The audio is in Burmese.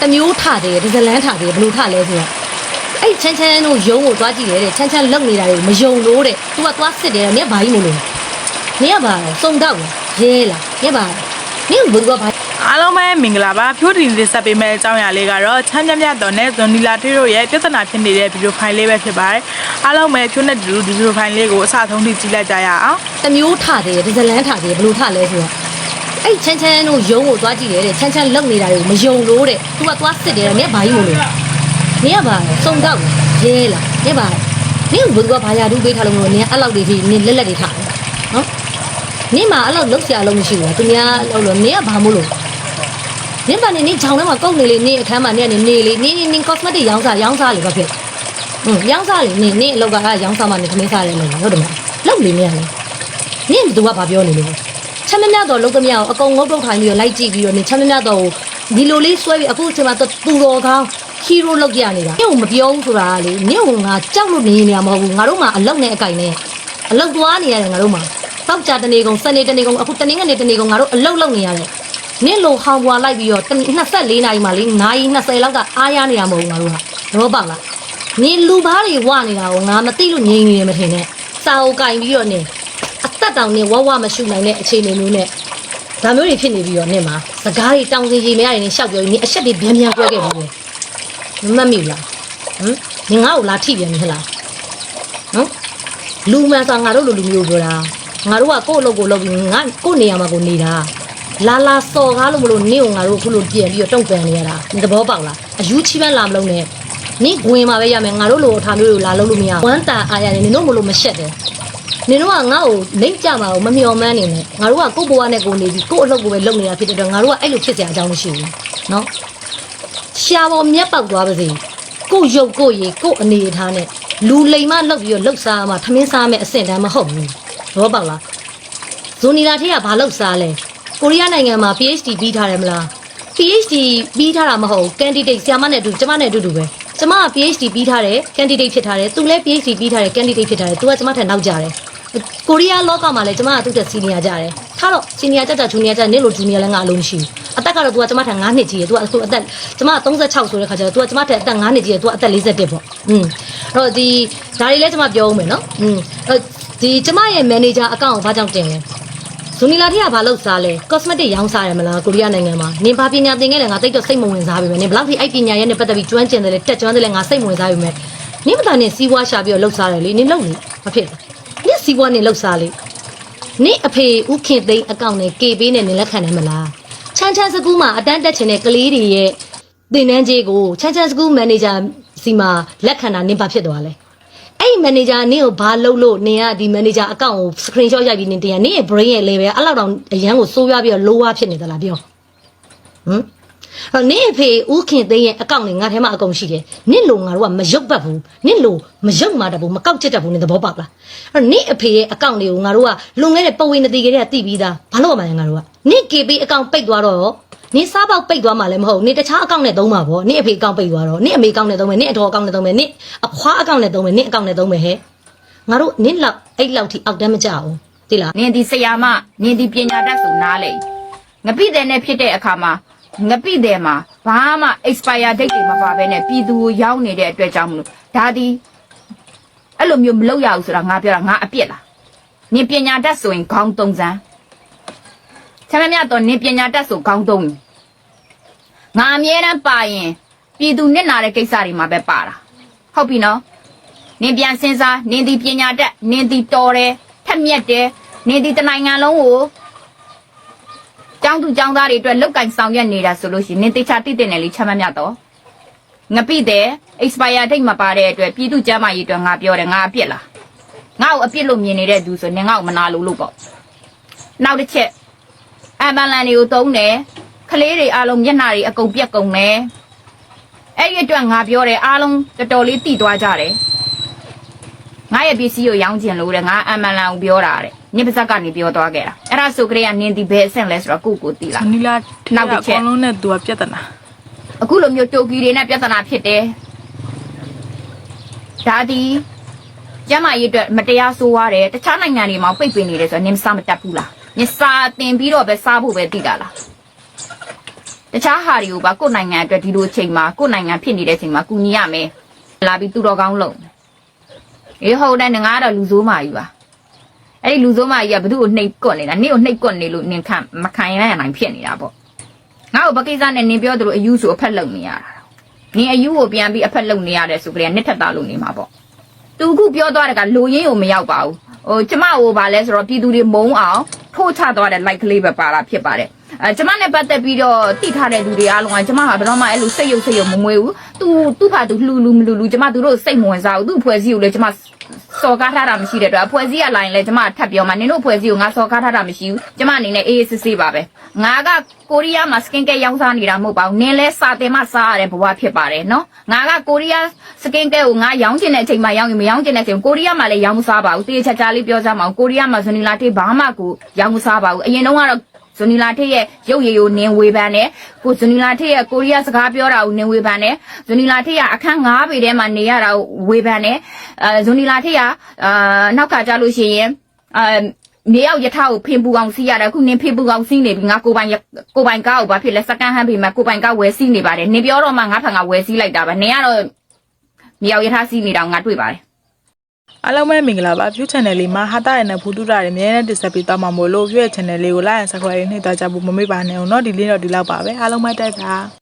တစ်မျိုးထတယ်ဒီဇလန်းထတယ်ဘယ်လိုထလဲဆိုတော့အဲ့ချမ်းချမ်းတို့ယုံကိုသွားကြည့်တယ်တဲ့ချမ်းချမ်းလုံနေတာတွေမယုံလို့တဲ့ तू ကသွားစစ်တယ်တဲ့နင်ကဘာကြီးမလို့နင်ကဘာလဲစုံတော့လားရဲလားနင်ကဘာလဲနင်ကဘယ်သူကဘာအားလုံးပဲမင်္ဂလာပါဖြိုးတင်လေးဆက်ပေးမယ့်အကြောင်းအရာလေးကတော့ချမ်းမြတ်မြတ်တော်နဲ့ဇွန်နီလာထေးတို့ရဲ့ပြဿနာဖြစ်နေတဲ့ဗီဒီယိုဖိုင်လေးပဲဖြစ်ပါတယ်အားလုံးပဲဖြိုးနဲ့ဒီလိုဒီဗီဒီယိုဖိုင်လေးကိုအစဆုံးထိကြည့်လိုက်ကြရအောင်တစ်မျိုးထတယ်ဒီဇလန်းထတယ်ဘယ်လိုထလဲဆိုတော့ အဲ့ချမ်းချမ်းတို့ယုံကိုသွားကြည့်တယ်တဲ့ချမ်းချမ်းလုံနေတာတွေမယုံလို့တဲ့ तू ကသွားစစ်တယ်တဲ့နင်ကဘာကြီးမလို့နင်ကဘာလဲစုံတော့လားရဲလားနင်ကဘာလဲနင်ကဘယ်သူကဘာရာထူးပေးထားလို့မလို့နင်ကအဲ့လောက်တွေထိနင်လက်လက်တွေထားတယ်နော်နင်မှာအဲ့လောက်လုံဆရာလုံးမရှိဘူးသူများလောက်လို့နင်ကဘာမို့လို့နင်ပါနေနင်ချောင်းထဲမှာကုတ်နေလေနင်အခန်းမှာနင်ကနေနေလေနင်နင်နင် cosmetic ရောင်းစားရောင်းစားလေဘာဖြစ်ဟွန်းရောင်းစားလေနင်နင်အလောက်ကရောင်းစားမှနင်ခမင်းစားတယ်လို့ဟုတ်တယ်မလားလောက်လေနင်ကလေနင်ဘသူကဘာပြောနေလဲ ချမ်းမမြတော့လုံးသမ ्या ကိုအကုန်ငုတ်တုတ်ထိုင်ပြီးတော့လိုက်ကြည့်ပြီးတော့နင်ချမ်းမမြတော့ဒီလိုလေးဆွဲပြီးအခုအချိန်မှာတော့ပူတော်ကောင်းဟီးရိုးလောက်ကြနေတာနင့်ကိုမပြောဘူးဆိုတာကလေနင့်ကိုငါကြောက်လို့နေနေရမဟုတ်ဘူးငါတို့မှအလောက်နဲ့အကင်နဲ့အလောက်သွားနေရတယ်ငါတို့မှတောက်ကြတနေကုန်စနေတနေကုန်အခုတနင်္ဂနွေတနေကုန်ငါတို့အလောက်လောက်နေရတယ်နင့်လိုဟောင်းပွားလိုက်ပြီးတော့24နာရီမှလေနိုင်20လောက်ကအားရနေရမဟုတ်ဘူးငါတို့ကတော့ပေါ့လားနင်လူဘားတွေဝနေတာကိုငါမသိလို့ငြိမ်နေရမထင်နဲ့စာအုပ်ကင်ပြီးတော့နင် အသက်တောင်နင်ဝဝမရှိနိုင်တဲ့အခြေအနေမျိုးနဲ့ဒါမျိုးတွေဖြစ်နေပြီးတော့နင်မှာစကားတွေတောင်းစင်ကြီးမရရင်နင်ရှောက်ပြောရင်နင်အချက်တွေဗျံဗျံကွဲခဲ့ပြီလေမမှတ်မိဘူးလားဟမ်နင်ငါ့ကိုလာထိပြန်ပြီဟလားနော်လူမှန်ဆိုငါတို့လိုလူမျိုးပြောတာငါတို့ကကိုယ့်အလုပ်ကိုလုပ်ပြီးငါကိုယ့်နေရာမှာကိုနေတာလာလာစော်ကားလို့မလို့နင့်ကိုငါတို့အခုလိုပြန်ပြီးတော့တုံ့ပြန်နေရတာဒီသဘောပေါက်လားအယူချီးပန်းလာမလို့နဲ့နင့်ဝင်မှာပဲရမယ်ငါတို့လိုအထားမျိုးကိုလာလုပ်လို့မရဘူးဝမ်းတာအားရတယ်နင်တို့မလို့မရှက်တယ် နင်တို့ကငါ့ကိုလိမ့်ကြပါဘူးမမျော်မှန်းနေနဲ့ငါတို့ကကိုယ့်ဘဝနဲ့ကိုယ်နေပြီးကိုယ့်အလုပ်ကိုပဲလုပ်နေတာဖြစ်တဲ့အတွက်ငါတို့ကအဲ့လိုဖြစ်စရာအကြောင်းမရှိဘူးနော်ရှာပေါ်မြက်ပေါက်သွားပါစေကို့ရုပ်ကို့ရေကို့အနေအထားနဲ့လူလိမ်မလောက်ပြီးတော့လှုပ်စားမှထမင်းစားမယ်အဆင့်တန်းမဟုတ်ဘူးတော့ပေါက်လားဇိုနီလာထေးကဘာလှုပ်စားလဲကိုရီးယားနိုင်ငံမှာ PhD ပြီးထားတယ်မလား PhD ပြီးထားတာမဟုတ် candidate ဆရာမနဲ့အတူကျမနဲ့အတူတူပဲကျမက PhD ပြီးထားတယ် candidate ဖြစ်ထားတယ်သူလည်း PhD ပြီးထားတယ် candidate ဖြစ်ထားတယ်သူကကျမထက်နောက်ကြတယ် ကိုရီးယားလောကမှာလည်းကျမကသူ့တက် senior ကြတယ်ထားတော့ senior ကြကြ junior ကြနေလို့ junior လည်းငါအလုံးမရှိဘူးအသက်ကတော့ तू ကကျမထက်9နှစ်ကြီးတယ် तू ကအခုအသက်ကျမက36ဆိုတဲ့ခါကျတော့ तू ကကျမထက်အသက်9နှစ်ကြီးတယ် तू ကအသက်41ပေါ့อืมအဲ့တော့ဒီဒါတွေလည်းကျမပြောအောင်မယ်နော်อืมအဲ့ဒီကျမရဲ့ manager account ကိုဘာကြောင့်တင်လဲဇူနီလာထီကဘာလုပ်စားလဲ cosmetic ရောင်းစားရမလားကိုရီးယားနိုင်ငံမှာနင်ဘာပညာသင်ခဲ့လဲငါတိတ်တော့စိတ်မဝင်စားပြီပဲနင်ဘလောက်ထိအဲ့ပညာရဲ့နဲ့ပတ်သက်ပြီးကျွမ်းကျင်တယ်လဲတက်ကျွမ်းတယ်လဲငါစိတ်မဝင်စားပြီပဲနင်မသာနင်စီးပွားရှာပြီးတော့လှုပ်စားတယ်လေနင်လှုပ်လေမဖြစ်ဘူးနင် စီးပွားနင်လှုပ်စားလေနင်အဖေဥခင်သိန်းအကောင့်နဲ့ KB နဲ့နင်လက်ခံတယ်မလားချမ်းချမ်းစကူးမှာအတန်းတက်ချင်တဲ့ကလေးတွေရဲ့သင်တန်းကြီးကိုချမ်းချမ်းစကူးမန်နေဂျာစီမှာလက်ခံတာနင်ဘာဖြစ်သွားလဲအဲ့ဒီမန်နေဂျာနင့်ကိုဘာလုပ်လို့နင်ကဒီမန်နေဂျာအကောင့်ကို screenshot ရိုက်ပြီးနင်တင်ရနင့်ရဲ့ brain ရဲ့ level အဲ့လောက်တောင်အရန်ကိုစိုးရွားပြီးတော့ low ဖြစ်နေသလားပြောဟမ် အဲ့နင့်အဖေဦးခင်သိန်းရဲ့အကောင့်တွေငါထဲမှာအကုန်ရှိတယ်နင့်လိုငါတို့ကမရုပ်ပတ်ဘူးနင့်လိုမရုပ်မာတတ်ဘူးမကောက်ချစ်တတ်ဘူးနင်သဘောပေါက်လားအဲ့နင့်အဖေရဲ့အကောင့်တွေကိုငါတို့ကလွန်ခဲ့တဲ့ပဝေနတိကလေးကတိပြီးသားဘာလို့ရမှာလဲငါတို့ကနင့် KB အကောင့်ပိတ်သွားတော့နင်စားပေါက်ပိတ်သွားမှလည်းမဟုတ်နင်တခြားအကောင့်နဲ့သုံးမှာပေါ့နင်အဖေအကောင့်ပိတ်သွားတော့နင်အမေအကောင့်နဲ့သုံးမယ်နင်အတော်အကောင့်နဲ့သုံးမယ်နင်အဖွားအကောင့်နဲ့သုံးမယ်နင်အကောင့်နဲ့သုံးမယ်ဟဲ့ငါတို့နင်းလောက်အဲ့လောက်ထိအောက်တန်းမကြဘူးသိလားနင်ဒီဆရာမနင်ဒီပညာတတ်ဆိုနားလေငပိတဲ့နဲ့ဖြစ်တဲ့အခါမှာ ငပိတဲ့မှာဘာမှ expire date တွေမပါဘဲနဲ့ပြည်သူကိုရောက်နေတဲ့အတွက်ကြောင့်မလို့ဒါဒီအဲ့လိုမျိုးမလုပ်ရဘူးဆိုတာငါပြောတာငါအပြစ်လားနင်ပညာတတ်ဆိုရင်ခေါင်းသုံးစမ်းဆမမြတ်တော့နင်ပညာတတ်ဆိုခေါင်းသုံးငါအမြဲတမ်းပါရင်ပြည်သူနစ်နာတဲ့ကိစ္စတွေမှာပဲပါတာဟုတ်ပြီနော်နင်ပြန်စဉ်းစားနင်ဒီပညာတတ်နင်ဒီတော်တယ်ထက်မြက်တယ်နင်ဒီတနိုင်ငံလုံးကို ကျောင်းသူကျောင်းသားတွေအတွက်လောက်ကင်ဆောင်ရွက်နေတာဆိုလို့ရှိရင်နင်တေချာတိတိနဲ့လေးချမ်းမမြတ်တော့ငပိတဲ့ expire date မပါတဲ့အတွက်ပြည်သူကျမ်းမာရေးအတွက်ငါပြောတယ်ငါအပြစ်လားငါ့ကိုအပြစ်လို့မြင်နေတဲ့သူဆိုနင်ငါ့ကိုမနာလို့လို့ပေါ့နောက်တစ်ချက်အမ်ဘလန်တွေကိုတုံးတယ်ကလေးတွေအားလုံးမျက်နှာတွေအကုန်ပြက်ကုန်တယ်အဲ့ဒီအတွက်ငါပြောတယ်အားလုံးတော်တော်လေးတည်သွားကြတယ်ငါရဲ့ပစ္စည်းကိုရောင်းချင်လို့တဲ့ငါအမန်လန်ကိုပြောတာတဲ့ ညပစက်ကနေပြောသွားခဲ့တာအဲ့ဒါဆိုကြရနင်းဒီဘယ်အဆင့်လဲဆိုတော့ကိုကိုတီးဇွလားန်နီလာထေးနောက်တစ်ကအချက်ကုန်လုံးနဲ့သူကပြဿနာအခုလိုမျိုးတိုကီတွေနဲ့ပြဿနာဖြစ်တယ်ဒါဒီကျမရေးအတွက်မတရားဆိုးရတယ်တခြားနိုင်ငံတွေမှာပိတ်ပင်နေတယ်ဆိုတော့နင်းစားမတတ်ဘူးလားနင်းစားတင်ပြီးတော့ပဲစားဖို့ပဲတည်တာလားတခြားဟာတွေကိုပါကိုယ့်နိုင်ငံအတွက်ဒီလိုအချိန်မှာကိုယ့်နိုင်ငံဖြစ်နေတဲ့အချိန်မှာကူညီရမယ်လာပြီးသူတော်ကောင်းလုံးအေးဟုတ်တယ်ငါကတော့လူဆိုးမာကြီးပါ အဲ့ဒီလူဆိုးမာကြီးကဘသူ့ကိုနှိပ်ကွက်နေတာနင့်ကိုနှိပ်ကွက်နေလို့နင်ခံမခံရရနိုင်ဖြစ်နေတာပေါ့ငါ့ကိုဘကိစ္စနဲ့နင်ပြောသလိုအယူဆိုအဖက်လုံနေရတာနင်အယူကိုပြန်ပြီးအဖက်လုံနေရတယ်ဆိုကြတဲ့နှစ်ထက်သားလုံနေမှာပေါ့သူခုပြောသွားတဲ့ကလိုရင်းကိုမရောက်ပါဘူးဟိုကျမဟိုဗာလဲဆိုတော့ပြည်သူတွေမုံအောင်ထိုးချသွားတဲ့ like ကလေးပဲပါတာဖြစ်ပါတယ် အဲကျမနဲ့ပတ်သက်ပြီးတော့တိထားတဲ့လူတွေအားလုံးကကျမကဘယ်တော့မှအဲ့လိုစိတ်ရုပ်စိတ်ရုပ်မမွေးဘူးသူသူ့ဖာသူလှူလူမလှူလူကျမသူတို့စိတ်မဝင်စားဘူးသူ့ဖွဲ့စည်းကိုလည်းကျမစော်ကားထားတာမရှိတဲ့အတွက်ဖွဲ့စည်းရလာရင်လည်းကျမထပ်ပြောမှနင်တို့ဖွဲ့စည်းကိုငါစော်ကားထားတာမရှိဘူးကျမအနေနဲ့အေးအေးဆေးဆေးပါပဲငါကကိုရီးယားမှာ skin care ရောင်းစားနေတာမဟုတ်ပါဘူးနင်လဲစာတင်မှစားရတဲ့ဘဝဖြစ်ပါတယ်နော်ငါကကိုရီးယား skin care ကိုငါရောင်းချင်တဲ့အချိန်မှာရောင်းရင်မရောင်းချင်တဲ့အချိန်ကိုရီးယားမှာလည်းရောင်းမစားပါဘူးတေးချာချာလေးပြောကြမှာကိုရီးယားမှာဇနီလာတေးဘာမှကိုရောင်းမစားပါဘူးအရင်တုန်းကတော့ ဇနီလာထေးရဲ့ရုပ်ရည်ကိုနင်ဝေဖန်တယ်ကိုဇနီလာထေးရဲ့ကိုရီးယားစကားပြောတာကိုနင်ဝေဖန်တယ်ဇနီလာထေးကအခန်း9ပေထဲမှာနေရတာကိုဝေဖန်တယ်အဲဇနီလာထေးကအာနောက်ကကြလို့ရှိရင်အာနေရောက်ယထာကိုဖင်ပူအောင်စီးရတာအခုနင်ဖင်ပူအောင်စီးနေပြီငါကိုပိုင်ကိုပိုင်ကားကိုဘာဖြစ်လဲစကန်ဟန်ပြီမှာကိုပိုင်ကားဝယ်စီးနေပါတယ်နင်ပြောတော့မှငါဖန်ကဝယ်စီးလိုက်တာပါနင်ကတော့မြေရောက်ယထာစီးနေတာကိုငါတွေ့ပါတယ် အားလုံးပဲမင်္ဂလာပါ view channel လေးမှာဟာတာရနဲ့ဘူတူတာတွေအများနဲ့တင်ဆက်ပေးသွားမှာမို့လို့ view channel လေးကို like and subscribe နှိပ်သွားကြဖို့မမေ့ပါနဲ့အောင်เนาะဒီလေးတော့ဒီလောက်ပါပဲအားလုံးပဲတိုက်ပါ